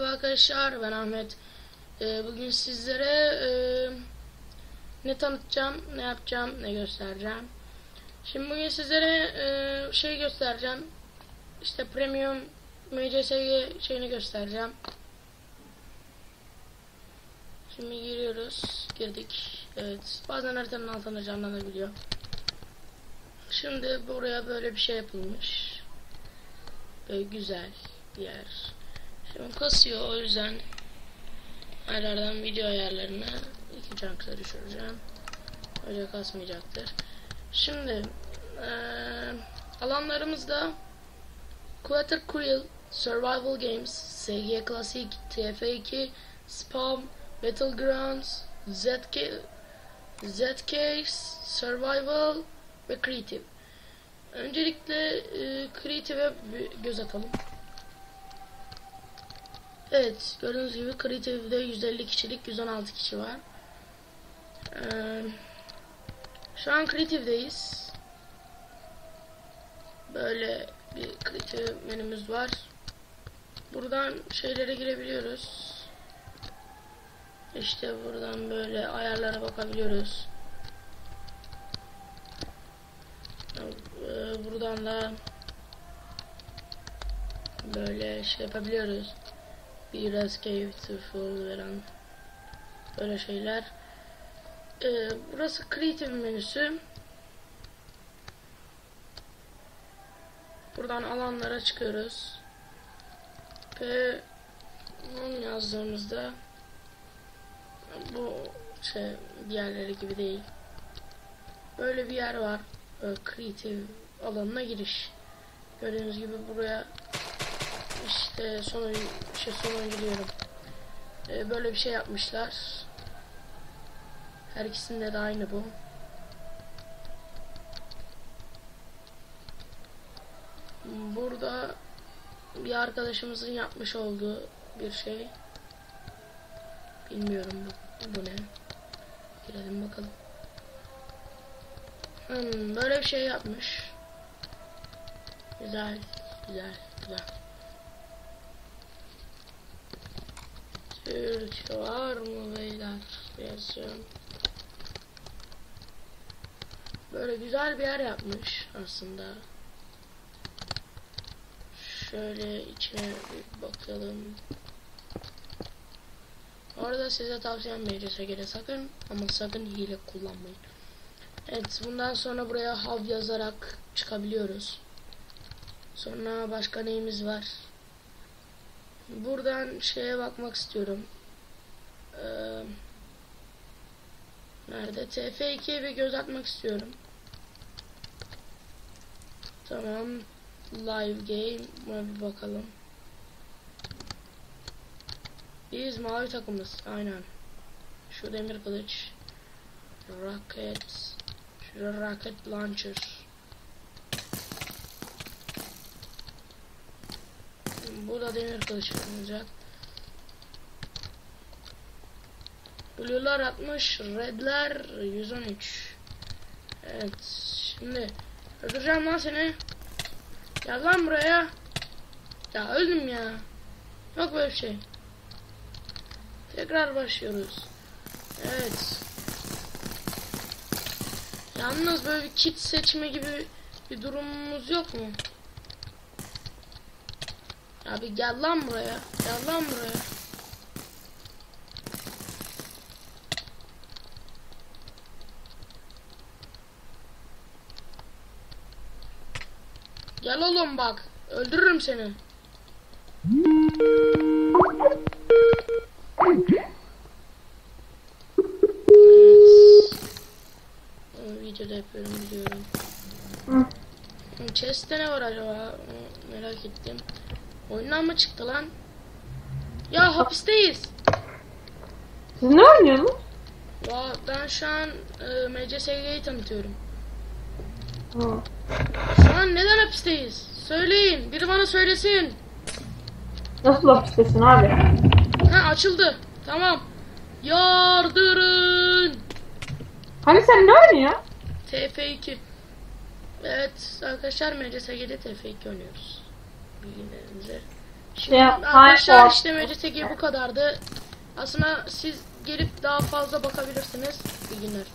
arkadaşlar ben Ahmet. Ee, bugün sizlere e, ne tanıtacağım, ne yapacağım, ne göstereceğim. Şimdi bugün sizlere e, şey göstereceğim. İşte premium MCSG şeyini göstereceğim. Şimdi giriyoruz. Girdik. Evet. Bazen haritanın altında canlanabiliyor. Şimdi buraya böyle bir şey yapılmış. Böyle güzel bir yer. Kasıyor o yüzden ayarlardan video ayarlarına iki çankısa düşüreceğim. Öyle kasmayacaktır. Şimdi eee alanlarımızda Quarter Quill, Survival Games, SG Classic, TF2, Spam, Battlegrounds, ZK, Zcase, Survival ve Creative. Öncelikle e, Creative'e göz atalım. Evet, gördüğünüz gibi Creative'de 150 kişilik 116 kişi var. Ee, şu an Creative'deyiz. Böyle bir Creative menümüz var. Buradan şeylere girebiliyoruz. İşte buradan böyle ayarlara bakabiliyoruz. Ee, buradan da böyle şey yapabiliyoruz. Biraz keyifli veren böyle şeyler. Ee, burası Creative menüsü. Buradan alanlara çıkıyoruz. Ve onu yazdığımızda bu şey diğerleri gibi değil. Böyle bir yer var. Böyle creative alanına giriş. Gördüğünüz gibi buraya işte son şey son diyorum. Ee, böyle bir şey yapmışlar. Her ikisinde de aynı bu. Burada bir arkadaşımızın yapmış olduğu bir şey. Bilmiyorum bu, bu ne. Girelim bakalım. Hmm, böyle bir şey yapmış. Güzel, güzel, güzel. Türk var mı beyler? Yazıyorum. Böyle güzel bir yer yapmış aslında. Şöyle içine bir bakalım. Orada size tavsiyem MCSG'de sakın ama sakın hile kullanmayın. Evet bundan sonra buraya hav yazarak çıkabiliyoruz. Sonra başka neyimiz var? Buradan şeye bakmak istiyorum. Ee, nerede? TF2'ye bir göz atmak istiyorum. Tamam. Live game. Buna bir bakalım. Biz mavi takımız. Aynen. Şu demir kılıç. Rocket. Şu rocket launcher. Bu da demir kılıç olacak. Blue'lar 60, red'ler 113. Evet, şimdi öldüreceğim lan seni. Gel lan buraya. Ya öldüm ya. Yok böyle bir şey. Tekrar başlıyoruz. Evet. Yalnız böyle bir kit seçme gibi bir durumumuz yok mu? Abi gel lan buraya. Gel lan buraya. Gel oğlum bak. Öldürürüm seni. Videoda yapıyorum biliyorum. Chest'te ne var acaba? Merak ettim. Oyundan mı çıktı lan? Ya hapisteyiz. Siz ne oynuyorsunuz? Ya ben şu an e, MCSG'yi tanıtıyorum. Ha. Şu an neden hapisteyiz? Söyleyin. Biri bana söylesin. Nasıl hapistesin abi? Ha açıldı. Tamam. Yardırın. Hani sen ne oynuyorsun? TF2. Evet arkadaşlar MCSG'de TF2 oynuyoruz. Bilgilerinize. Şimdi Şey, arkadaşlar işlemeci teki bu kadardı. Aslında siz gelip daha fazla bakabilirsiniz. İyi günler.